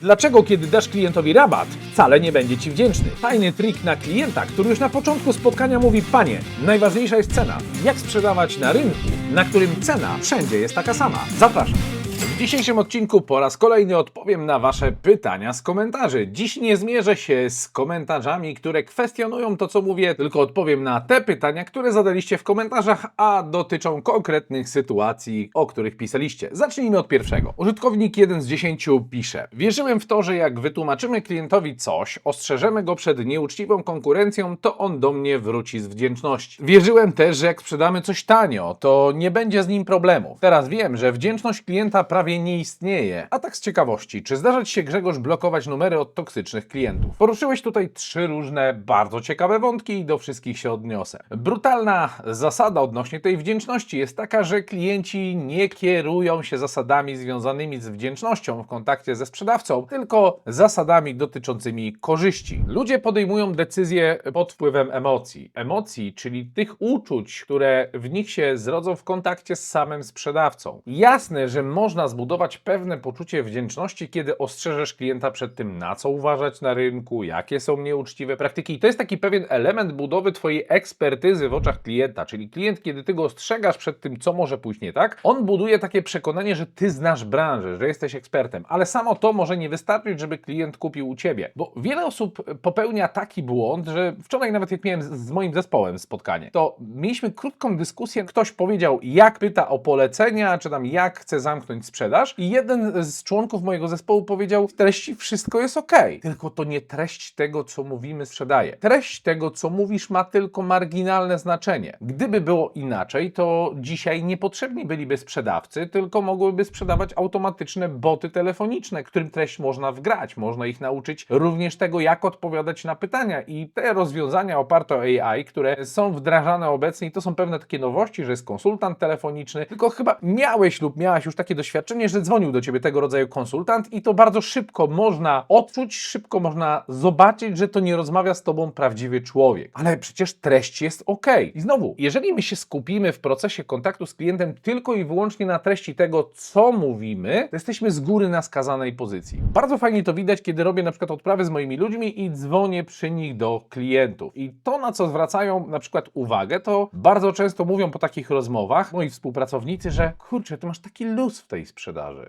Dlaczego, kiedy dasz klientowi rabat, wcale nie będzie ci wdzięczny? Fajny trik na klienta, który już na początku spotkania mówi: Panie, najważniejsza jest cena. Jak sprzedawać na rynku, na którym cena wszędzie jest taka sama? Zapraszam. W dzisiejszym odcinku po raz kolejny odpowiem na Wasze pytania z komentarzy. Dziś nie zmierzę się z komentarzami, które kwestionują to, co mówię, tylko odpowiem na te pytania, które zadaliście w komentarzach, a dotyczą konkretnych sytuacji, o których pisaliście. Zacznijmy od pierwszego. Użytkownik 1 z 10 pisze: Wierzyłem w to, że jak wytłumaczymy klientowi coś, ostrzeżemy go przed nieuczciwą konkurencją, to on do mnie wróci z wdzięczności. Wierzyłem też, że jak sprzedamy coś tanio, to nie będzie z nim problemów. Teraz wiem, że wdzięczność klienta prawie nie istnieje. A tak z ciekawości, czy zdarza Ci się Grzegorz blokować numery od toksycznych klientów? Poruszyłeś tutaj trzy różne, bardzo ciekawe wątki i do wszystkich się odniosę. Brutalna zasada odnośnie tej wdzięczności jest taka, że klienci nie kierują się zasadami związanymi z wdzięcznością w kontakcie ze sprzedawcą, tylko zasadami dotyczącymi korzyści. Ludzie podejmują decyzje pod wpływem emocji. Emocji, czyli tych uczuć, które w nich się zrodzą w kontakcie z samym sprzedawcą. Jasne, że można zbudować pewne poczucie wdzięczności, kiedy ostrzeżesz klienta przed tym, na co uważać na rynku, jakie są nieuczciwe praktyki. I to jest taki pewien element budowy Twojej ekspertyzy w oczach klienta. Czyli klient, kiedy Ty go ostrzegasz przed tym, co może pójść nie tak, on buduje takie przekonanie, że Ty znasz branżę, że jesteś ekspertem. Ale samo to może nie wystarczyć, żeby klient kupił u Ciebie. Bo wiele osób popełnia taki błąd, że wczoraj nawet jak miałem z- z moim zespołem spotkanie, to mieliśmy krótką dyskusję. Ktoś powiedział, jak pyta o polecenia, czy tam jak chce zamknąć sprzedaż. I jeden z członków mojego zespołu powiedział, w treści wszystko jest ok, tylko to nie treść tego, co mówimy, sprzedaje. Treść tego, co mówisz, ma tylko marginalne znaczenie. Gdyby było inaczej, to dzisiaj niepotrzebni byliby sprzedawcy, tylko mogłyby sprzedawać automatyczne boty telefoniczne, którym treść można wgrać. Można ich nauczyć również tego, jak odpowiadać na pytania. I te rozwiązania oparte o AI, które są wdrażane obecnie, to są pewne takie nowości, że jest konsultant telefoniczny, tylko chyba miałeś lub miałaś już takie doświadczenie, że dzwonił do ciebie tego rodzaju konsultant i to bardzo szybko można odczuć, szybko można zobaczyć, że to nie rozmawia z tobą prawdziwy człowiek. Ale przecież treść jest ok. I znowu, jeżeli my się skupimy w procesie kontaktu z klientem tylko i wyłącznie na treści tego, co mówimy, to jesteśmy z góry na skazanej pozycji. Bardzo fajnie to widać, kiedy robię na przykład odprawy z moimi ludźmi i dzwonię przy nich do klientów. I to, na co zwracają na przykład uwagę, to bardzo często mówią po takich rozmowach moi współpracownicy, że kurczę, ty masz taki luz w tej sprzedaży.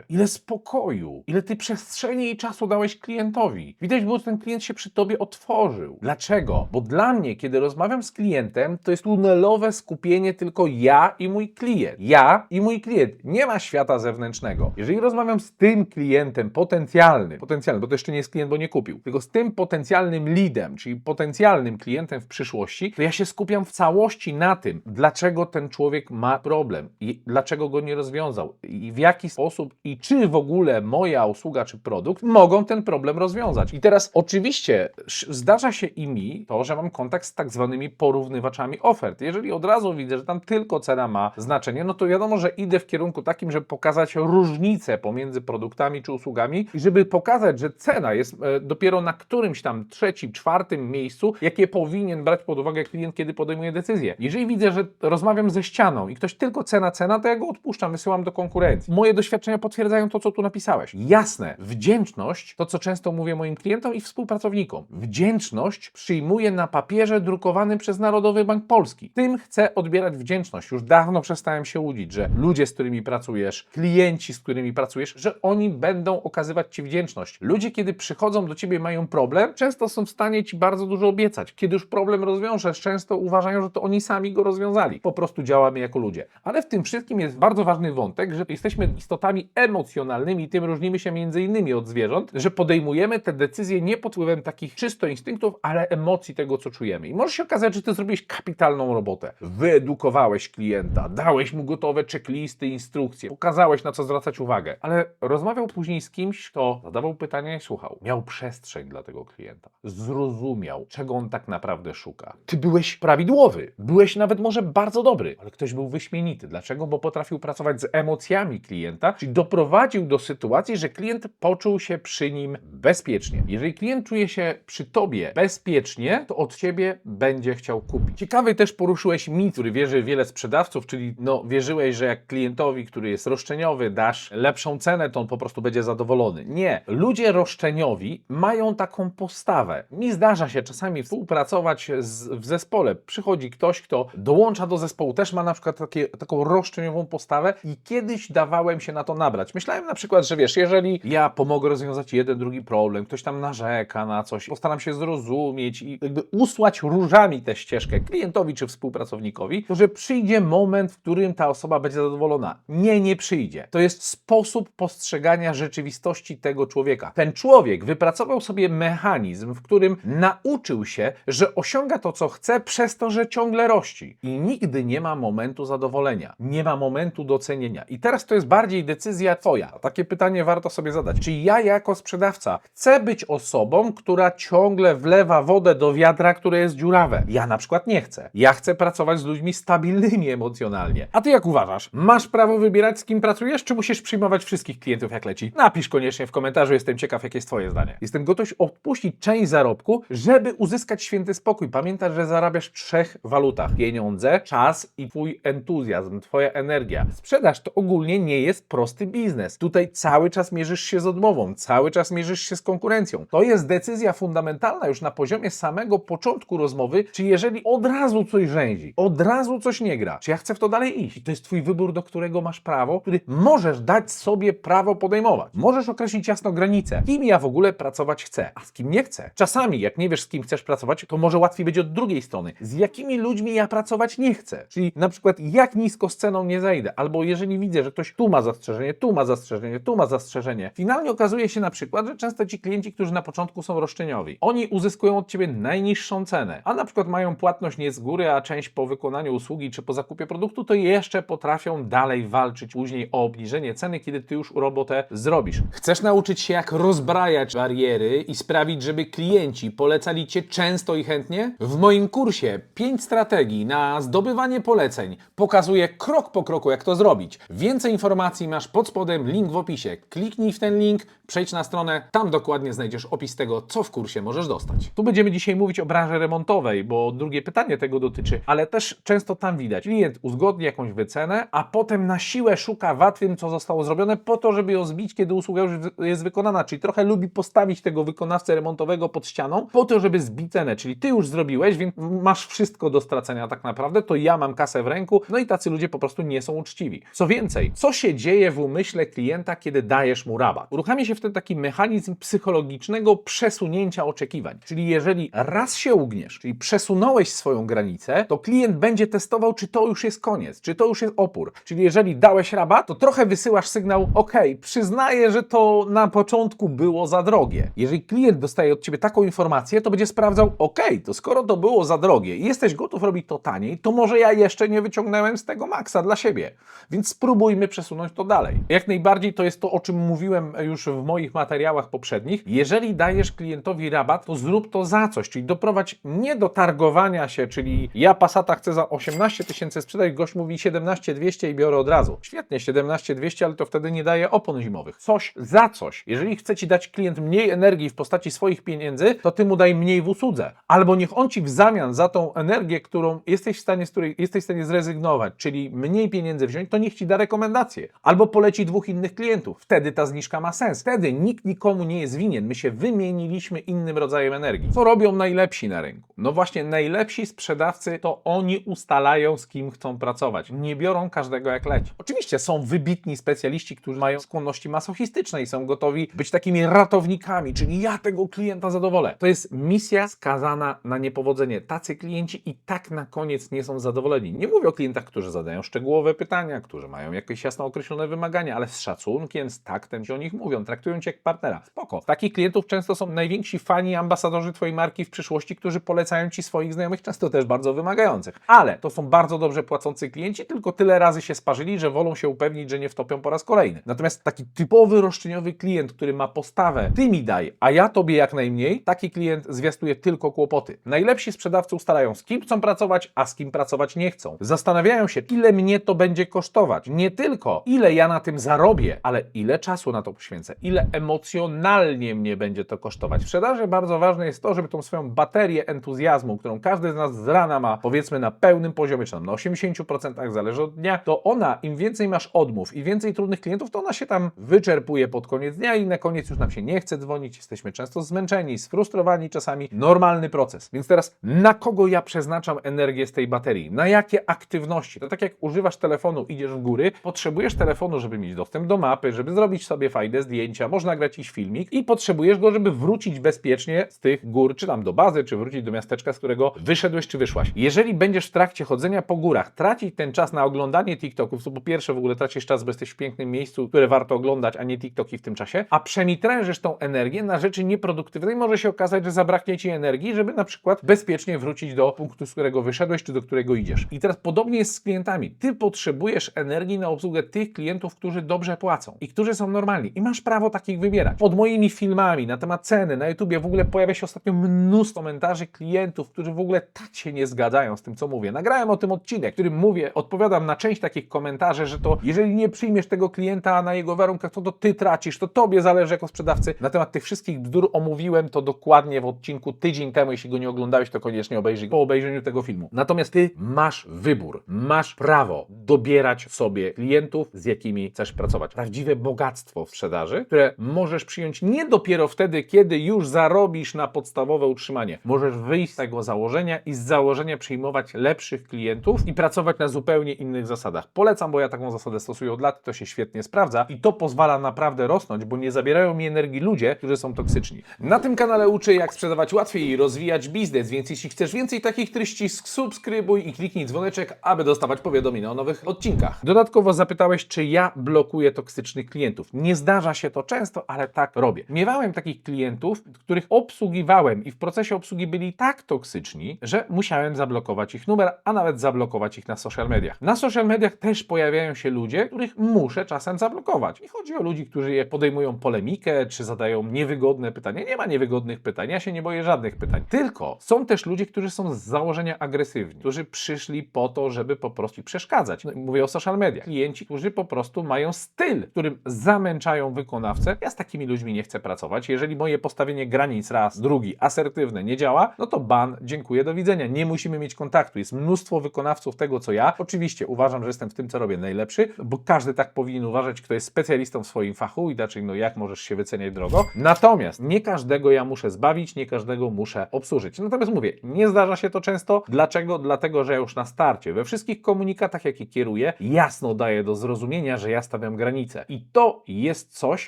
Ile spokoju, ile ty przestrzeni i czasu dałeś klientowi. Widać było, że ten klient się przy tobie otworzył. Dlaczego? Bo dla mnie, kiedy rozmawiam z klientem, to jest tunelowe skupienie tylko ja i mój klient. Ja i mój klient. Nie ma świata zewnętrznego. Jeżeli rozmawiam z tym klientem potencjalnym, potencjalnym, bo to jeszcze nie jest klient, bo nie kupił, tylko z tym potencjalnym leadem, czyli potencjalnym klientem w przyszłości, to ja się skupiam w całości na tym, dlaczego ten człowiek ma problem i dlaczego go nie rozwiązał i w jaki sposób i czy w ogóle moja usługa czy produkt mogą ten problem rozwiązać. I teraz oczywiście zdarza się i mi to, że mam kontakt z tak zwanymi porównywaczami ofert. Jeżeli od razu widzę, że tam tylko cena ma znaczenie, no to wiadomo, że idę w kierunku takim, żeby pokazać różnicę pomiędzy produktami czy usługami i żeby pokazać, że cena jest e, dopiero na którymś tam trzecim, czwartym miejscu, jakie powinien brać pod uwagę klient, kiedy podejmuje decyzję. Jeżeli widzę, że rozmawiam ze ścianą i ktoś tylko cena, cena, to ja go odpuszczam, wysyłam do konkurencji. Moje doświadczenia potwierdzają to, co tu napisałeś. Jasne, wdzięczność, to co często mówię moim klientom i współpracownikom. Wdzięczność przyjmuję na papierze drukowanym przez Narodowy Bank Polski. Tym chcę odbierać wdzięczność. Już dawno przestałem się łudzić, że ludzie, z którymi pracujesz, klienci, z którymi pracujesz, że oni będą okazywać Ci wdzięczność. Ludzie, kiedy przychodzą do Ciebie, mają problem, często są w stanie Ci bardzo dużo obiecać. Kiedy już problem rozwiążesz, często uważają, że to oni sami go rozwiązali. Po prostu działamy jako ludzie. Ale w tym wszystkim jest bardzo ważny wątek, że jesteśmy istotami emocjonalnymi, tym różnimy się między innymi od zwierząt, że podejmujemy te decyzje nie pod wpływem takich czysto instynktów, ale emocji tego, co czujemy. I może się okazać, że Ty zrobiłeś kapitalną robotę. Wyedukowałeś klienta, dałeś mu gotowe checklisty, instrukcje, pokazałeś na co zwracać uwagę, ale rozmawiał później z kimś, kto zadawał pytania i słuchał. Miał przestrzeń dla tego klienta. Zrozumiał, czego on tak naprawdę szuka. Ty byłeś prawidłowy, byłeś nawet może bardzo dobry, ale ktoś był wyśmienity. Dlaczego? Bo potrafił pracować z emocjami klienta klienta, czyli doprowadził do sytuacji, że klient poczuł się przy nim bezpiecznie. Jeżeli klient czuje się przy tobie bezpiecznie, to od ciebie będzie chciał kupić. Ciekawy też poruszyłeś mit, który wierzy wiele sprzedawców, czyli no, wierzyłeś, że jak klientowi, który jest roszczeniowy, dasz lepszą cenę, to on po prostu będzie zadowolony. Nie. Ludzie roszczeniowi mają taką postawę. Mi zdarza się czasami współpracować z, w zespole. Przychodzi ktoś, kto dołącza do zespołu, też ma na przykład takie, taką roszczeniową postawę i kiedyś dawałem się na to nabrać. Myślałem na przykład, że wiesz, jeżeli ja pomogę rozwiązać jeden, drugi problem, ktoś tam narzeka na coś, postaram się zrozumieć i jakby usłać różami tę ścieżkę klientowi czy współpracownikowi, to że przyjdzie moment, w którym ta osoba będzie zadowolona. Nie, nie przyjdzie. To jest sposób postrzegania rzeczywistości tego człowieka. Ten człowiek wypracował sobie mechanizm, w którym nauczył się, że osiąga to, co chce, przez to, że ciągle rości. I nigdy nie ma momentu zadowolenia, nie ma momentu docenienia. I teraz to jest bardziej decyzja Twoja. Takie pytanie warto sobie zadać. Czy ja, jako sprzedawca, chcę być osobą, która ciągle wlewa wodę do wiadra, które jest dziurawe? Ja na przykład nie chcę. Ja chcę pracować z ludźmi stabilnymi emocjonalnie. A Ty jak uważasz? Masz prawo wybierać, z kim pracujesz, czy musisz przyjmować wszystkich klientów, jak leci? Napisz koniecznie w komentarzu, jestem ciekaw, jakie jest Twoje zdanie. Jestem gotów odpuścić część zarobku, żeby uzyskać święty spokój. Pamiętaj, że zarabiasz w trzech walutach. Pieniądze, czas i Twój entuzjazm, Twoja energia. Sprzedaż to ogólnie nie jest prosty biznes. Tutaj cały czas mierzysz się z odmową, cały czas mierzysz się z konkurencją. To jest decyzja fundamentalna już na poziomie samego początku rozmowy, czy jeżeli od razu coś rzęzi, od razu coś nie gra, czy ja chcę w to dalej iść. I to jest Twój wybór, do którego masz prawo, który możesz dać sobie prawo podejmować. Możesz określić jasno granicę, kim ja w ogóle pracować chcę, a z kim nie chcę. Czasami, jak nie wiesz, z kim chcesz pracować, to może łatwiej będzie od drugiej strony. Z jakimi ludźmi ja pracować nie chcę. Czyli na przykład, jak nisko z ceną nie zajdę, albo jeżeli widzę, że ktoś tu ma zastrzeżenie, tu ma zastrzeżenie, tu ma zastrzeżenie. Finalnie okazuje się na przykład, że często ci klienci, którzy na początku są roszczeniowi, oni uzyskują od ciebie najniższą cenę, a na przykład mają płatność nie z góry, a część po wykonaniu usługi czy po zakupie produktu, to jeszcze potrafią dalej walczyć później o obniżenie ceny, kiedy ty już robotę zrobisz. Chcesz nauczyć się, jak rozbrajać bariery i sprawić, żeby klienci polecali cię często i chętnie? W moim kursie 5 strategii na zdobywanie poleceń pokazuję krok po kroku, jak to zrobić. Więcej informacji masz pod spodem, link w opisie. Kliknij w ten link, przejdź na stronę, tam dokładnie znajdziesz opis tego, co w kursie możesz dostać. Tu będziemy dzisiaj mówić o branży remontowej, bo drugie pytanie tego dotyczy, ale też często tam widać. Klient uzgodni jakąś wycenę, a potem na siłę szuka wad tym, co zostało zrobione, po to, żeby ją zbić, kiedy usługa już jest wykonana. Czyli trochę lubi postawić tego wykonawcę remontowego pod ścianą, po to, żeby zbić cenę. Czyli ty już zrobiłeś, więc masz wszystko do stracenia tak naprawdę, to ja mam kasę w ręku, no i tacy ludzie po prostu nie są uczciwi. Co więcej, co się dzieje w umyśle klienta, kiedy dajesz mu rabat? Uruchamia się wtedy taki mechanizm psychologicznego przesunięcia oczekiwań. Czyli jeżeli raz się ugniesz, czyli przesunąłeś swoją granicę, to klient będzie testował, czy to już jest koniec, czy to już jest opór. Czyli jeżeli dałeś rabat, to trochę wysyłasz sygnał, ok, przyznaję, że to na początku było za drogie. Jeżeli klient dostaje od ciebie taką informację, to będzie sprawdzał, ok, to skoro to było za drogie i jesteś gotów robić to taniej, to może ja jeszcze nie wyciągnąłem z tego maksa dla siebie. Więc spróbujmy przesunąć to dalej. Jak najbardziej to jest to, o czym mówiłem już w moich materiałach poprzednich. Jeżeli dajesz klientowi rabat, to zrób to za coś, czyli doprowadź nie do targowania się, czyli ja Passata chcę za 18 tysięcy sprzedać, gość mówi 17 200 i biorę od razu. Świetnie, 17 200, ale to wtedy nie daje opon zimowych. Coś za coś. Jeżeli chce ci dać klient mniej energii w postaci swoich pieniędzy, to ty mu daj mniej w usłudze. Albo niech on ci w zamian za tą energię, którą jesteś w stanie, z której jesteś w stanie zrezygnować, czyli mniej pieniędzy wziąć, to niech ci da rekomendację. Albo poleci dwóch innych klientów. Wtedy ta zniżka ma sens. Wtedy nikt nikomu nie jest winien. My się wymieniliśmy innym rodzajem energii. Co robią najlepsi na rynku? No właśnie, najlepsi sprzedawcy to oni ustalają, z kim chcą pracować. Nie biorą każdego jak leci. Oczywiście są wybitni specjaliści, którzy mają skłonności masochistyczne i są gotowi być takimi ratownikami, czyli ja tego klienta zadowolę. To jest misja skazana na niepowodzenie. Tacy klienci i tak na koniec nie są zadowoleni. Nie mówię o klientach, którzy zadają szczegółowe pytania, którzy mają jakieś jasno określone wymagania, ale z szacunkiem, z taktem się o nich mówią. Traktują cię jak partnera. Spoko. Takich klientów często są najwięksi fani, ambasadorzy twojej marki w przyszłości, którzy polecają ci swoich znajomych, często też bardzo wymagających. Ale to są bardzo dobrze płacący klienci, tylko tyle razy się sparzyli, że wolą się upewnić, że nie wtopią po raz kolejny. Natomiast taki typowy roszczeniowy klient, który ma postawę, ty mi daj, a ja tobie jak najmniej, taki klient zwiastuje tylko kłopoty. Najlepsi sprzedawcy ustalają, z kim chcą pracować, a z kim pracować nie chcą. Zastanawiają się, ile mnie to będzie kosztować. Nie tylko, ile ja na tym zarobię, ale ile czasu na to poświęcę, ile emocjonalnie mnie będzie to kosztować. W sprzedaży bardzo ważne jest to, żeby tą swoją baterię entuzjazmu, którą każdy z nas z rana ma, powiedzmy na pełnym poziomie, czy tam na 80%, zależy od dnia, to ona, im więcej masz odmów i więcej trudnych klientów, to ona się tam wyczerpuje pod koniec dnia i na koniec już nam się nie chce dzwonić, jesteśmy często zmęczeni, sfrustrowani czasami. Normalny proces. Więc teraz, na kogo ja przeznaczam energię z tej baterii? Na jakie aktywności? To tak jak używasz telefonu, idziesz w góry, potrzebujesz telefonu, żeby mieć dostęp do mapy, żeby zrobić sobie fajne zdjęcia, można nagrać jakiś filmik i potrzebujesz go, żeby wrócić bezpiecznie z tych gór, czy tam do bazy, czy wrócić do miasteczka, z którego wyszedłeś, czy wyszłaś. Jeżeli będziesz w trakcie chodzenia po górach tracić ten czas na oglądanie TikToków, to po pierwsze w ogóle tracisz czas, bo jesteś w pięknym miejscu, które warto oglądać, a nie TikToki w tym czasie, a przemitrężysz tą energię na rzeczy nieproduktywne i może się okazać, że zabraknie Ci energii, żeby na przykład bezpiecznie wrócić do punktu, z którego wyszedłeś, czy do którego idziesz. I teraz podobnie jest z klientami. Ty potrzebujesz energii na obsługę tych klientów, którzy dobrze płacą i którzy są normalni. I masz prawo takich wybierać. Pod moimi filmami na temat ceny na YouTubie w ogóle pojawia się ostatnio mnóstwo komentarzy klientów, którzy w ogóle tak się nie zgadzają z tym, co mówię. Nagrałem o tym odcinek, w którym mówię, odpowiadam na część takich komentarzy, że to jeżeli nie przyjmiesz tego klienta na jego warunkach, to to ty tracisz, to tobie zależy jako sprzedawcy. Na temat tych wszystkich bzdur omówiłem to dokładnie w odcinku tydzień temu. Jeśli go nie oglądałeś, to koniecznie obejrzyj po obejrzeniu tego filmu. Natomiast ty masz wybór, masz prawo dobierać sobie klientów, z jakimi chcesz pracować. Prawdziwe bogactwo w sprzedaży, które możesz przyjąć nie dopiero wtedy, kiedy już zarobisz na podstawowe utrzymanie. Możesz wyjść z tego założenia i z założenia przyjmować lepszych klientów i pracować na zupełnie innych zasadach. Polecam, bo ja taką zasadę stosuję od lat, to się świetnie sprawdza i to pozwala naprawdę rosnąć, bo nie zabierają mi energii ludzie, którzy są toksyczni. Na tym kanale uczę, jak sprzedawać łatwiej i rozwijać biznes, więc jeśli chcesz więcej takich treści, subskrybuj i kliknij dzwoneczek, aby dostawać powiadomienia o nowych odcinkach. Dodatkowo zapytałeś, czy ja blokuję toksycznych klientów. Nie zdarza się to często, ale tak robię. Miewałem takich klientów, których obsługiwałem i w procesie obsługi byli tak toksyczni, że musiałem zablokować ich numer, a nawet zablokować ich na social mediach. Na social mediach też pojawiają się ludzie, których muszę czasem zablokować. I chodzi o ludzi, którzy podejmują polemikę, czy zadają niewygodne pytania. Nie ma niewygodnych pytań, ja się nie boję żadnych pytań. Tylko są też ludzie, którzy są z założenia agresywni, którzy przyszli po to, żeby po prostu przeszkadzać. No, mówię o social mediach. Klienci, którzy po prostu mają styl, którym zamęczają wykonawcę. Ja z takimi ludźmi nie chcę pracować. Jeżeli moje postawienie granic raz, drugi, asertywne nie działa, no to ban, dziękuję, do widzenia. Nie musimy mieć kontaktu. Jest mnóstwo wykonawców tego, co ja. Oczywiście uważam, że jestem w tym, co robię najlepszy, bo każdy tak powinien uważać, kto jest specjalistą w swoim fachu, inaczej no jak możesz się wyceniać drogo. Natomiast nie każdego ja muszę zbawić, nie każdego muszę obsłużyć. Natomiast mówię, nie zdarza się to często. Dlaczego? Dlatego, że ja już na starcie, we wszystkich komunikatach, jakie kieruję, jasno daję do zrozumienia, że ja stawiam granice. I to jest coś,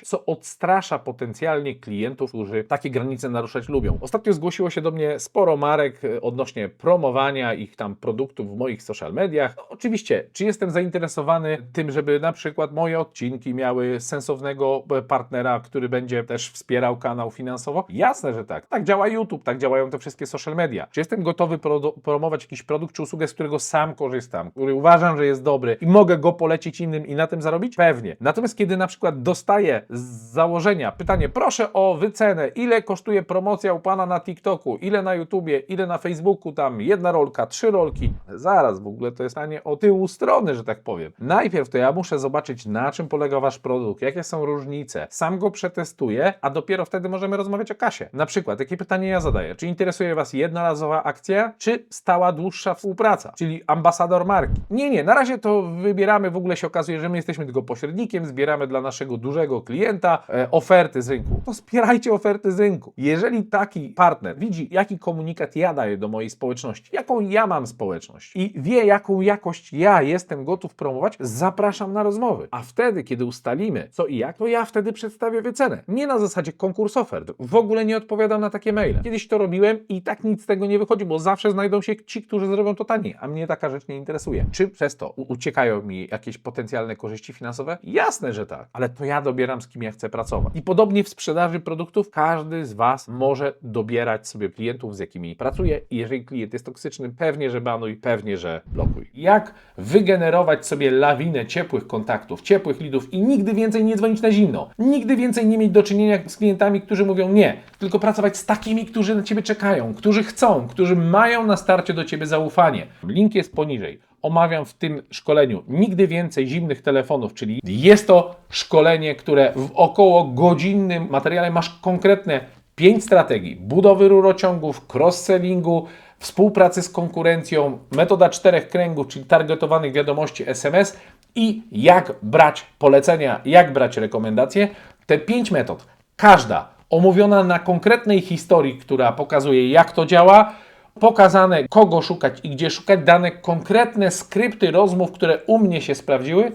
co odstrasza potencjalnie klientów, którzy takie granice naruszać lubią. Ostatnio zgłosiło się do mnie sporo marek e, odnośnie promowania ich tam produktów w moich social mediach. No, oczywiście, czy jestem zainteresowany tym, żeby na przykład moje odcinki miały sensownego e, partnera, który będzie też wspierał kanał finansowo? Jasne, że tak. Tak działa YouTube, tak działają te wszystkie social media. Czy jestem gotowy promować jakiś produkt czy usługę, z którego sam korzystam, który uważam, że jest dobry i mogę go polecić innym i na tym zarobić? Pewnie. Natomiast kiedy na przykład dostaję z założenia pytanie, proszę o wycenę, ile kosztuje promocja u Pana na TikToku, ile na YouTubie, ile na Facebooku, tam jedna rolka, trzy rolki. Zaraz, w ogóle to jest pytanie o tyłu strony, że tak powiem. Najpierw to ja muszę zobaczyć, na czym polega Wasz produkt, jakie są różnice. Sam go przetestuję, a dopiero wtedy możemy rozmawiać o kasie. Na przykład, jakie pytanie ja zadaję? Czy interesuje Was jednorazowa akcja, czy stała, dłuższa współpraca? Czyli ambasador marki. Nie, nie, na razie to wybieramy, w ogóle się okazuje, że my jesteśmy tylko pośrednikiem, zbieramy dla naszego dużego klienta e, oferty z rynku. To zbierajcie oferty z rynku. Jeżeli taki partner widzi, jaki komunikat ja daję do mojej społeczności, jaką ja mam społeczność i wie, jaką jakość ja jestem gotów promować, zapraszam na rozmowy. A wtedy, kiedy ustalimy co i jak, to ja wtedy przedstawię wycenę. Nie na zasadzie konkurs ofert. W ogóle nie odpowiadam na takie maile. Kiedyś to robiłem i tak nic z tego nie wychodzi, bo zawsze znajdą się ci, którzy zrobią to taniej, a mnie taka rzecz nie interesuje. Czy przez to uciekają mi jakieś potencjalne korzyści finansowe? Jasne, że tak, ale to ja dobieram z kim ja chcę pracować. I podobnie w sprzedaży produktów każdy z Was może dobierać sobie klientów, z jakimi pracuje i jeżeli klient jest toksyczny, pewnie, że banuj, pewnie, że blokuj. Jak wygenerować sobie lawinę ciepłych kontaktów, ciepłych lidów i nigdy więcej nie dzwonić na zimno. Nigdy więcej nie mieć do czynienia z klientami, którzy mówią nie, tylko pracować z takimi, którzy na Ciebie czekają, którzy chcą, którzy mają na starcie do Ciebie zaufanie. Link jest poniżej. Omawiam w tym szkoleniu nigdy więcej zimnych telefonów, czyli jest to szkolenie, które w około godzinnym materiale masz konkretne pięć strategii budowy rurociągów, cross-sellingu, współpracy z konkurencją, metoda czterech kręgów, czyli targetowanych wiadomości SMS i jak brać polecenia, jak brać rekomendacje. Te pięć metod, każda omówiona na konkretnej historii, która pokazuje jak to działa, pokazane kogo szukać i gdzie szukać, dane konkretne skrypty rozmów, które u mnie się sprawdziły,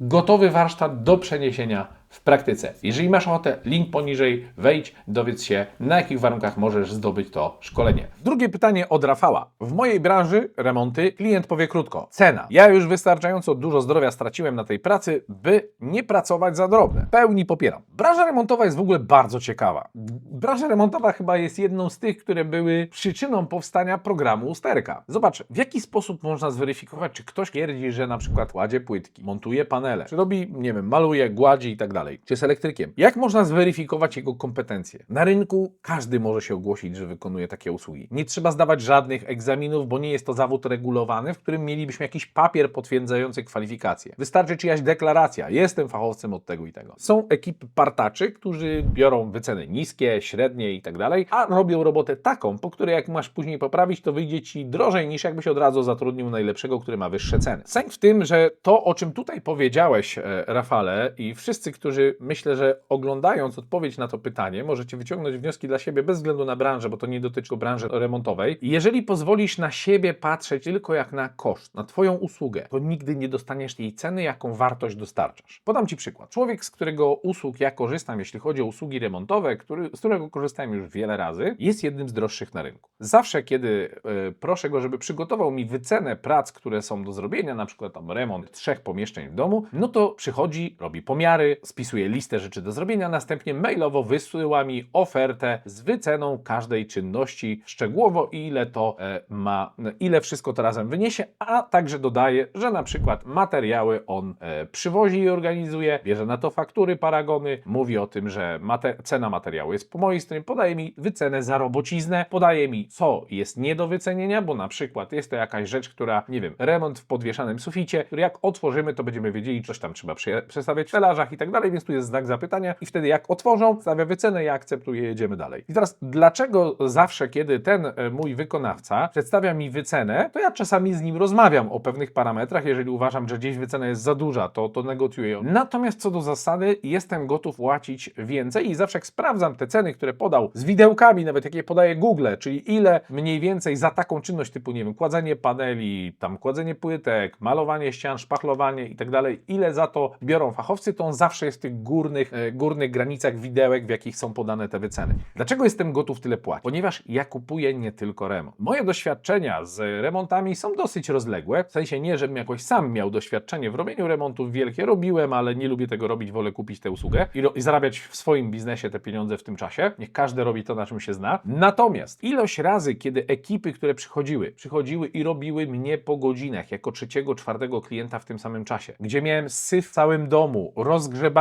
gotowy warsztat do przeniesienia w praktyce. Jeżeli masz ochotę, link poniżej, wejdź, dowiedz się, na jakich warunkach możesz zdobyć to szkolenie. Drugie pytanie od Rafała. W mojej branży remonty klient powie krótko. Cena. Ja już wystarczająco dużo zdrowia straciłem na tej pracy, by nie pracować za drobne. Pełni popieram. Branża remontowa jest w ogóle bardzo ciekawa. Branża remontowa chyba jest jedną z tych, które były przyczyną powstania programu Usterka. Zobacz, w jaki sposób można zweryfikować, czy ktoś twierdzi, że na przykład kładzie płytki, montuje panele, czy robi, nie wiem, maluje, gładzi i tak dalej, czy jest elektrykiem. Jak można zweryfikować jego kompetencje? Na rynku każdy może się ogłosić, że wykonuje takie usługi. Nie trzeba zdawać żadnych egzaminów, bo nie jest to zawód regulowany, w którym mielibyśmy jakiś papier potwierdzający kwalifikacje. Wystarczy czyjaś deklaracja, jestem fachowcem od tego i tego. Są ekipy partaczy, którzy biorą wyceny niskie, średnie i tak dalej, a robią robotę taką, po której jak masz później poprawić, to wyjdzie ci drożej niż jakbyś od razu zatrudnił najlepszego, który ma wyższe ceny. Sęk w tym, że to, o czym tutaj powiedziałeś, e, Rafale, i wszyscy, którzy myślę, że oglądając odpowiedź na to pytanie, możecie wyciągnąć wnioski dla siebie bez względu na branżę, bo to nie dotyczy branży remontowej. Jeżeli pozwolisz na siebie patrzeć tylko jak na koszt, na Twoją usługę, to nigdy nie dostaniesz jej ceny, jaką wartość dostarczasz. Podam Ci przykład. Człowiek, z którego usług ja korzystam, jeśli chodzi o usługi remontowe, który, z którego korzystałem już wiele razy, jest jednym z droższych na rynku. Zawsze, kiedy e, proszę go, żeby przygotował mi wycenę prac, które są do zrobienia, na przykład tam remont trzech pomieszczeń w domu, no to przychodzi, robi pomiary, spisuje listę rzeczy do zrobienia, następnie mailowo wysyła mi ofertę z wyceną każdej czynności szczegółowo, ile to e, ma, ile wszystko to razem wyniesie, a także dodaje, że na przykład materiały on e, przywozi i organizuje, bierze na to faktury, paragony, mówi o tym, że cena materiału jest po mojej stronie, podaje mi wycenę za robociznę, podaje mi co jest nie do wycenienia, bo na przykład jest to jakaś rzecz, która, nie wiem, remont w podwieszanym suficie, który jak otworzymy, to będziemy wiedzieli, coś tam trzeba prze- przestawiać w stelażach i tak dalej, więc tu jest znak zapytania i wtedy jak otworzą, stawia wycenę, ja akceptuję, jedziemy dalej. I teraz dlaczego zawsze, kiedy ten e, mój wykonawca przedstawia mi wycenę, to ja czasami z nim rozmawiam o pewnych parametrach, jeżeli uważam, że gdzieś wycena jest za duża, to, to negocjuję ją. Natomiast co do zasady, jestem gotów płacić więcej i zawsze jak sprawdzam te ceny, które podał z widełkami, nawet jakie podaje Google, czyli ile mniej więcej za taką czynność typu, nie wiem, kładzenie paneli, tam kładzenie płytek, malowanie ścian, szpachlowanie i tak dalej, ile za to biorą fachowcy, to on zawsze jest w tych górnych, e, górnych granicach widełek, w jakich są podane te wyceny. Dlaczego jestem gotów tyle płacić? Ponieważ ja kupuję nie tylko remont. Moje doświadczenia z remontami są dosyć rozległe, w sensie nie, żebym jakoś sam miał doświadczenie w robieniu remontów wielkie, robiłem, ale nie lubię tego robić, wolę kupić tę usługę i, i zarabiać w swoim biznesie te pieniądze w tym czasie. Niech każdy robi to, na czym się zna. Natomiast ilość razy, kiedy ekipy, które przychodziły, przychodziły i robiły mnie po godzinach, jako trzeciego, czwartego klienta w tym samym czasie, gdzie miałem syf w całym domu,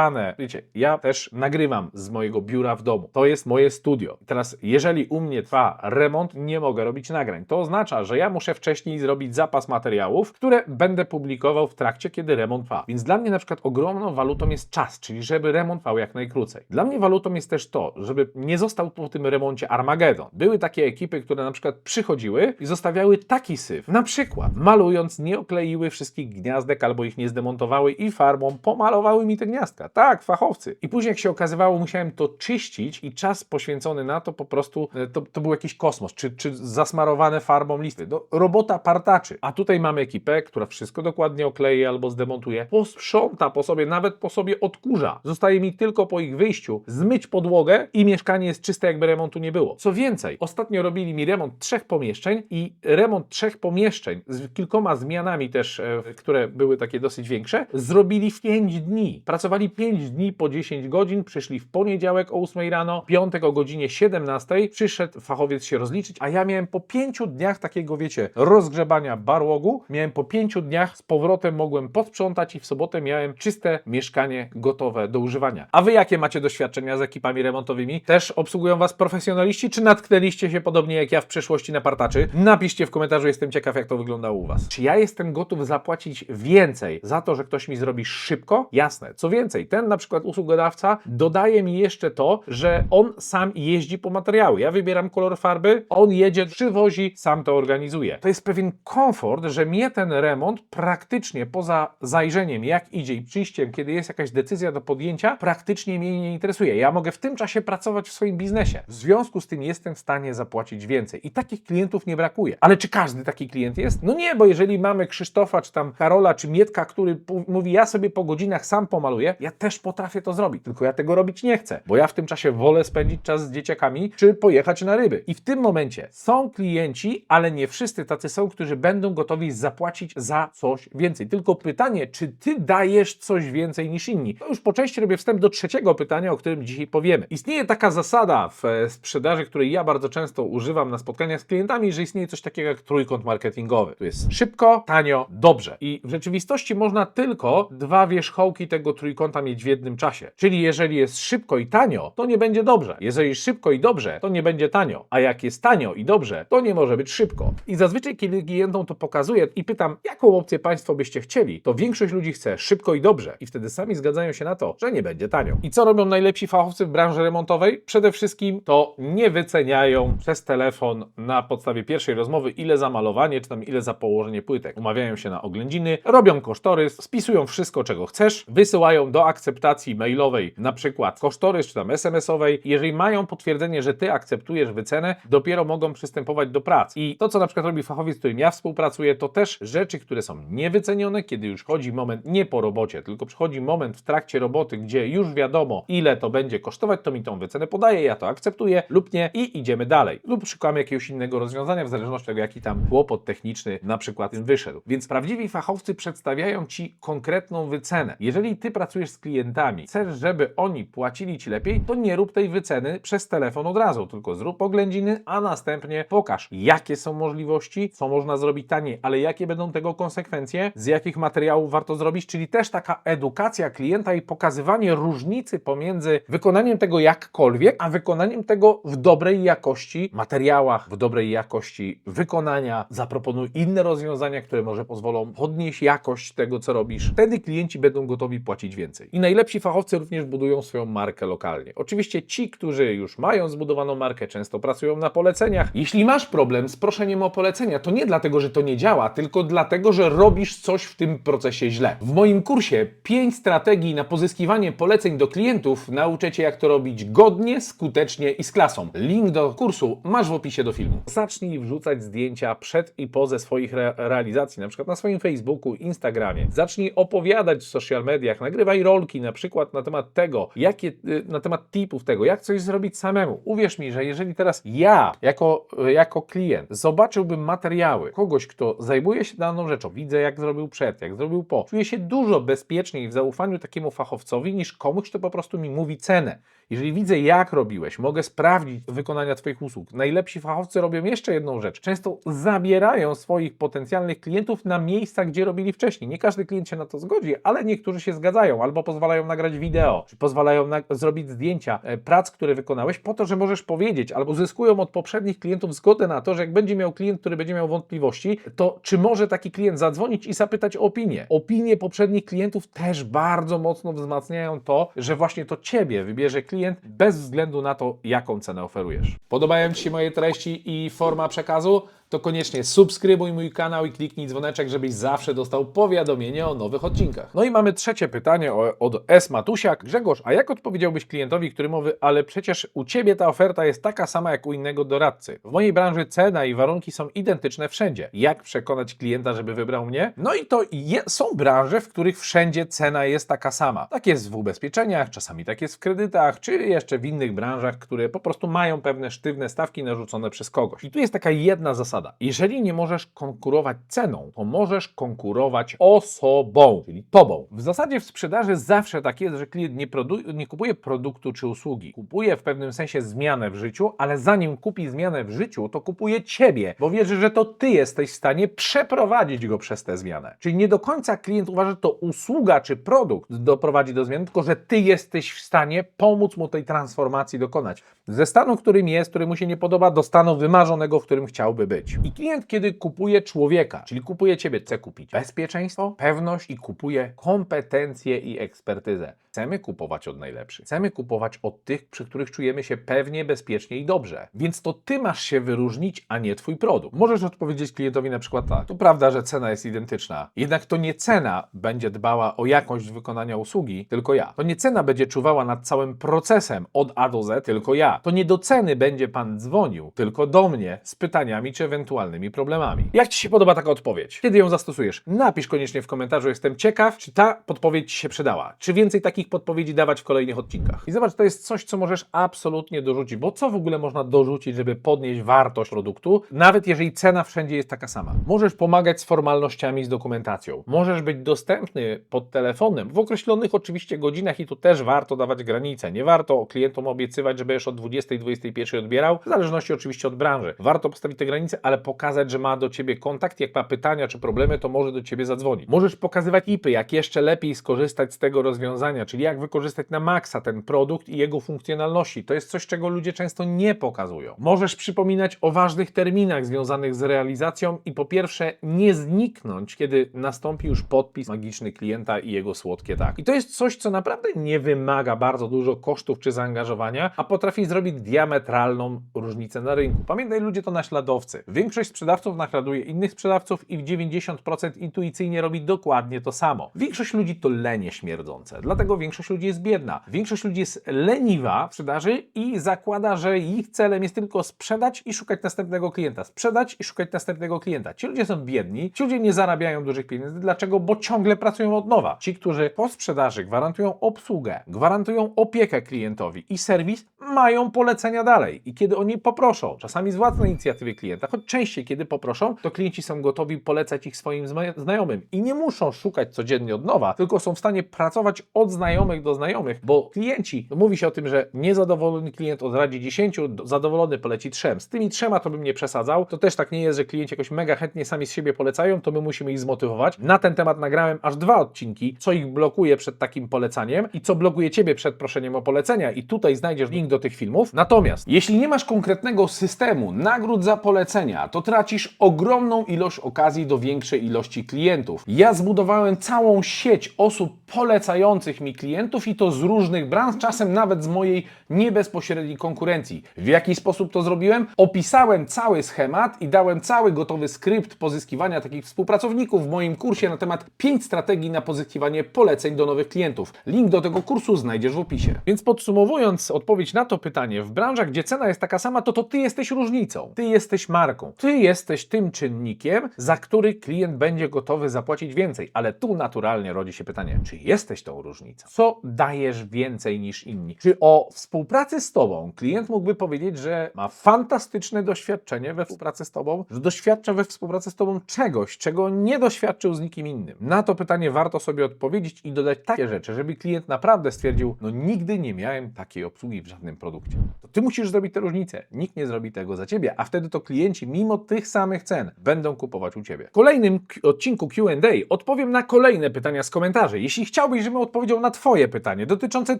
rozgrzebane. Wiecie, ja też nagrywam z mojego biura w domu. To jest moje studio. Teraz, jeżeli u mnie trwa remont, nie mogę robić nagrań. To oznacza, że ja muszę wcześniej zrobić zapas materiałów, które będę publikował w trakcie, kiedy remont trwa. Więc dla mnie na przykład ogromną walutą jest czas, czyli żeby remont trwał jak najkrócej. Dla mnie walutą jest też to, żeby nie został po tym remoncie Armagedon. Były takie ekipy, które na przykład przychodziły i zostawiały taki syf. Na przykład malując nie okleiły wszystkich gniazdek albo ich nie zdemontowały i farbą pomalowały mi te gniazdka. Tak, fachowcy. I później jak się okazywało, musiałem to czyścić i czas poświęcony na to po prostu e, to, to był jakiś kosmos, czy, czy zasmarowane farbą listy. No, robota partaczy. A tutaj mamy ekipę, która wszystko dokładnie oklei albo zdemontuje, posprząta po sobie, nawet po sobie odkurza. Zostaje mi tylko po ich wyjściu zmyć podłogę i mieszkanie jest czyste, jakby remontu nie było. Co więcej, ostatnio robili mi remont trzech pomieszczeń i remont trzech pomieszczeń z kilkoma zmianami też, e, które były takie dosyć większe, zrobili w 5 dni. Pracowali 5 5 dni po 10 godzin, przyszli w poniedziałek o 8 rano, piątek o godzinie 17, przyszedł fachowiec się rozliczyć, a ja miałem po 5 dniach takiego, wiecie, rozgrzebania barłogu, miałem po 5 dniach z powrotem mogłem posprzątać i w sobotę miałem czyste mieszkanie gotowe do używania. A wy jakie macie doświadczenia z ekipami remontowymi? Też obsługują was profesjonaliści, czy natknęliście się podobnie jak ja w przeszłości na partaczy? Napiszcie w komentarzu, jestem ciekaw jak to wyglądało u was. Czy ja jestem gotów zapłacić więcej za to, że ktoś mi zrobi szybko? Jasne. Co więcej, ten na przykład usługodawca dodaje mi jeszcze to, że on sam jeździ po materiały. Ja wybieram kolor farby, on jedzie, przywozi, sam to organizuje. To jest pewien komfort, że mnie ten remont praktycznie poza zajrzeniem, jak idzie i przyjściem, kiedy jest jakaś decyzja do podjęcia, praktycznie mnie nie interesuje. Ja mogę w tym czasie pracować w swoim biznesie. W związku z tym jestem w stanie zapłacić więcej. I takich klientów nie brakuje. Ale czy każdy taki klient jest? No nie, bo jeżeli mamy Krzysztofa, czy tam Karola, czy Mietka, który mówi, ja sobie po godzinach sam pomaluję, ja też potrafię to zrobić, tylko ja tego robić nie chcę, bo ja w tym czasie wolę spędzić czas z dzieciakami, czy pojechać na ryby. I w tym momencie są klienci, ale nie wszyscy tacy są, którzy będą gotowi zapłacić za coś więcej. Tylko pytanie, czy ty dajesz coś więcej niż inni? To już po części robię wstęp do trzeciego pytania, o którym dzisiaj powiemy. Istnieje taka zasada w e, sprzedaży, której ja bardzo często używam na spotkaniach z klientami, że istnieje coś takiego jak trójkąt marketingowy. To jest szybko, tanio, dobrze. I w rzeczywistości można tylko dwa wierzchołki tego trójkąta mieć w jednym czasie. Czyli jeżeli jest szybko i tanio, to nie będzie dobrze. Jeżeli szybko i dobrze, to nie będzie tanio. A jak jest tanio i dobrze, to nie może być szybko. I zazwyczaj, kiedy klientom to pokazuję i pytam, jaką opcję Państwo byście chcieli, to większość ludzi chce szybko i dobrze. I wtedy sami zgadzają się na to, że nie będzie tanio. I co robią najlepsi fachowcy w branży remontowej? Przede wszystkim to nie wyceniają przez telefon na podstawie pierwszej rozmowy, ile za malowanie, czy tam ile za położenie płytek. Umawiają się na oględziny, robią kosztorys, spisują wszystko, czego chcesz, wysyłają do akceptacji mailowej na przykład kosztorys, czy tam SMS-owej. Jeżeli mają potwierdzenie, że ty akceptujesz wycenę, dopiero mogą przystępować do prac. I to, co na przykład robi fachowiec, z którym ja współpracuję, to też rzeczy, które są niewycenione, kiedy już chodzi moment nie po robocie, tylko przychodzi moment w trakcie roboty, gdzie już wiadomo, ile to będzie kosztować, to mi tą wycenę podaje, ja to akceptuję lub nie i idziemy dalej. Lub szukamy jakiegoś innego rozwiązania, w zależności od tego, jaki tam kłopot techniczny na przykład wyszedł. Więc prawdziwi fachowcy przedstawiają Ci konkretną wycenę. Jeżeli Ty pracujesz z klientami, chcesz, żeby oni płacili Ci lepiej, to nie rób tej wyceny przez telefon od razu, tylko zrób oględziny, a następnie pokaż, jakie są możliwości, co można zrobić taniej, ale jakie będą tego konsekwencje, z jakich materiałów warto zrobić, czyli też taka edukacja klienta i pokazywanie różnicy pomiędzy wykonaniem tego jakkolwiek, a wykonaniem tego w dobrej jakości materiałach, w dobrej jakości wykonania. Zaproponuj inne rozwiązania, które może pozwolą podnieść jakość tego, co robisz. Wtedy klienci będą gotowi płacić więcej. I najlepsi fachowcy również budują swoją markę lokalnie. Oczywiście ci, którzy już mają zbudowaną markę, często pracują na poleceniach. Jeśli masz problem z proszeniem o polecenia, to nie dlatego, że to nie działa, tylko dlatego, że robisz coś w tym procesie źle. W moim kursie 5 strategii na pozyskiwanie poleceń do klientów nauczę Cię, jak to robić godnie, skutecznie i z klasą. Link do kursu masz w opisie do filmu. Zacznij wrzucać zdjęcia przed i po ze swoich re realizacji, na przykład na swoim Facebooku, Instagramie. Zacznij opowiadać w social mediach, nagrywaj na przykład na temat tego, jakie, y, na temat tipów tego, jak coś zrobić samemu. Uwierz mi, że jeżeli teraz ja, jako, y, jako klient, zobaczyłbym materiały kogoś, kto zajmuje się daną rzeczą, widzę jak zrobił przed, jak zrobił po, czuję się dużo bezpieczniej w zaufaniu takiemu fachowcowi niż komuś, kto po prostu mi mówi cenę. Jeżeli widzę, jak robiłeś, mogę sprawdzić wykonania Twoich usług. Najlepsi fachowcy robią jeszcze jedną rzecz. Często zabierają swoich potencjalnych klientów na miejsca, gdzie robili wcześniej. Nie każdy klient się na to zgodzi, ale niektórzy się zgadzają, albo pozwalają nagrać wideo, czy pozwalają na, zrobić zdjęcia e, prac, które wykonałeś, po to, że możesz powiedzieć, albo zyskują od poprzednich klientów zgodę na to, że jak będzie miał klient, który będzie miał wątpliwości, to czy może taki klient zadzwonić i zapytać o opinię. Opinie poprzednich klientów też bardzo mocno wzmacniają to, że właśnie to Ciebie wybierze klient bez względu na to, jaką cenę oferujesz. Podobają Ci się moje treści i forma przekazu? To koniecznie subskrybuj mój kanał i kliknij dzwoneczek, żebyś zawsze dostał powiadomienie o nowych odcinkach. No i mamy trzecie pytanie od S. Matusiak. Grzegorz, a jak odpowiedziałbyś klientowi, który mówi, ale przecież u Ciebie ta oferta jest taka sama jak u innego doradcy. W mojej branży cena i warunki są identyczne wszędzie. Jak przekonać klienta, żeby wybrał mnie? No i to są branże, w których wszędzie cena jest taka sama. Tak jest w ubezpieczeniach, czasami tak jest w kredytach, czy jeszcze w innych branżach, które po prostu mają pewne sztywne stawki narzucone przez kogoś. I tu jest taka jedna zasada. Jeżeli nie możesz konkurować ceną, to możesz konkurować osobą, czyli tobą. W zasadzie w sprzedaży zawsze tak jest, że klient nie, nie kupuje produktu czy usługi. Kupuje w pewnym sensie zmianę w życiu, ale zanim kupi zmianę w życiu, to kupuje ciebie, bo wierzy, że to ty jesteś w stanie przeprowadzić go przez tę zmianę. Czyli nie do końca klient uważa, że to usługa czy produkt doprowadzi do zmiany, tylko że ty jesteś w stanie pomóc mu tej transformacji dokonać. Ze stanu, którym jest, który mu się nie podoba, do stanu wymarzonego, w którym chciałby być. I klient, kiedy kupuje człowieka, czyli kupuje ciebie, chce kupić bezpieczeństwo, pewność i kupuje kompetencje i ekspertyzę. Chcemy kupować od najlepszych. Chcemy kupować od tych, przy których czujemy się pewnie, bezpiecznie i dobrze. Więc to ty masz się wyróżnić, a nie twój produkt. Możesz odpowiedzieć klientowi na przykład tak. To prawda, że cena jest identyczna. Jednak to nie cena będzie dbała o jakość wykonania usługi, tylko ja. To nie cena będzie czuwała nad całym procesem od A do Z, tylko ja. To nie do ceny będzie pan dzwonił, tylko do mnie z pytaniami czy ewentualnymi problemami. Jak ci się podoba taka odpowiedź? Kiedy ją zastosujesz? Napisz koniecznie w komentarzu. Jestem ciekaw, czy ta podpowiedź ci się przydała. Czy więcej takich podpowiedzi dawać w kolejnych odcinkach. I zobacz, to jest coś, co możesz absolutnie dorzucić, bo co w ogóle można dorzucić, żeby podnieść wartość produktu, nawet jeżeli cena wszędzie jest taka sama. Możesz pomagać z formalnościami, z dokumentacją. Możesz być dostępny pod telefonem w określonych oczywiście godzinach i tu też warto dawać granice. Nie warto klientom obiecywać, że będziesz od 20-21 odbierał, w zależności oczywiście od branży. Warto postawić te granice, ale pokazać, że ma do Ciebie kontakt, jak ma pytania czy problemy, to może do Ciebie zadzwonić. Możesz pokazywać tipy, jak jeszcze lepiej skorzystać z tego rozwiązania, czyli jak wykorzystać na maksa ten produkt i jego funkcjonalności. To jest coś, czego ludzie często nie pokazują. Możesz przypominać o ważnych terminach związanych z realizacją i po pierwsze nie zniknąć, kiedy nastąpi już podpis magiczny klienta i jego słodkie tak. I to jest coś, co naprawdę nie wymaga bardzo dużo kosztów czy zaangażowania, a potrafi zrobić diametralną różnicę na rynku. Pamiętaj, ludzie to naśladowcy. Większość sprzedawców naśladuje innych sprzedawców i w 90% intuicyjnie robi dokładnie to samo. Większość ludzi to lenie śmierdzące, dlatego większość ludzi jest biedna. Większość ludzi jest leniwa w sprzedaży i zakłada, że ich celem jest tylko sprzedać i szukać następnego klienta. Sprzedać i szukać następnego klienta. Ci ludzie są biedni, ci ludzie nie zarabiają dużych pieniędzy. Dlaczego? Bo ciągle pracują od nowa. Ci, którzy po sprzedaży gwarantują obsługę, gwarantują opiekę klientowi i serwis, mają polecenia dalej. I kiedy oni poproszą, czasami z własnej inicjatywy klienta, choć częściej kiedy poproszą, to klienci są gotowi polecać ich swoim znajomym i nie muszą szukać codziennie od nowa, tylko są w stanie pracować od znajomych do znajomych, bo klienci, mówi się o tym, że niezadowolony klient odradzi 10, zadowolony poleci trzem. Z tymi trzema to bym nie przesadzał. To też tak nie jest, że klienci jakoś mega chętnie sami z siebie polecają, to my musimy ich zmotywować. Na ten temat nagrałem aż dwa odcinki, co ich blokuje przed takim polecaniem i co blokuje ciebie przed proszeniem o polecenia i tutaj znajdziesz link do tych filmów. Natomiast jeśli nie masz konkretnego systemu nagród za polecenia, to tracisz ogromną ilość okazji do większej ilości klientów. Ja zbudowałem całą sieć osób polecających mi klientów i to z różnych branż, czasem nawet z mojej niebezpośredniej konkurencji. W jaki sposób to zrobiłem? Opisałem cały schemat i dałem cały gotowy skrypt pozyskiwania takich współpracowników w moim kursie na temat 5 strategii na pozyskiwanie poleceń do nowych klientów. Link do tego kursu znajdziesz w opisie. Więc podsumowując odpowiedź na to pytanie, w branżach, gdzie cena jest taka sama, to to ty jesteś różnicą. Ty jesteś marką. Ty jesteś tym czynnikiem, za który klient będzie gotowy zapłacić więcej. Ale tu naturalnie rodzi się pytanie, czy jesteś tą różnicą? Co dajesz więcej niż inni? Czy o współpracy z tobą klient mógłby powiedzieć, że ma fantastyczne doświadczenie we współpracy z tobą, że doświadcza we współpracy z tobą czegoś, czego nie doświadczył z nikim innym? Na to pytanie warto sobie odpowiedzieć i dodać takie rzeczy, żeby klient naprawdę stwierdził, no nigdy nie miałem takiej obsługi w żadnym produkcie. To ty musisz zrobić tę różnicę. Nikt nie zrobi tego za ciebie, a wtedy to klienci mimo tych samych cen będą kupować u ciebie. W kolejnym odcinku Q&A odpowiem na kolejne pytania z komentarzy. Jeśli chciałbyś, żebym odpowiedział na twoje pytanie dotyczące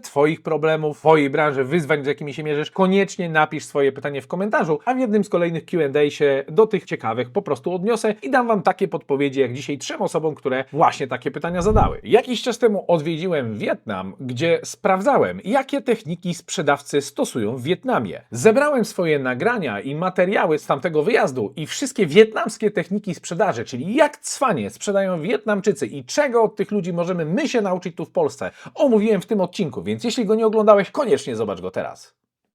twoich problemów, twojej branży, wyzwań, z jakimi się mierzysz, koniecznie napisz swoje pytanie w komentarzu, a w jednym z kolejnych Q&A się do tych ciekawych po prostu odniosę i dam wam takie podpowiedzi jak dzisiaj trzem osobom, które właśnie takie pytania zadały. Jakiś czas temu odwiedziłem Wietnam, gdzie sprawdzałem, jakie techniki sprzedawcy stosują w Wietnamie. Zebrałem swoje nagrania i materiały z tamtego wyjazdu i wszystkie wietnamskie techniki sprzedaży, czyli jak cwanie sprzedają Wietnamczycy i czego od tych ludzi możemy my się nauczyć tu w Polsce, omówiłem w tym odcinku, więc jeśli go nie oglądałeś, koniecznie zobacz go teraz.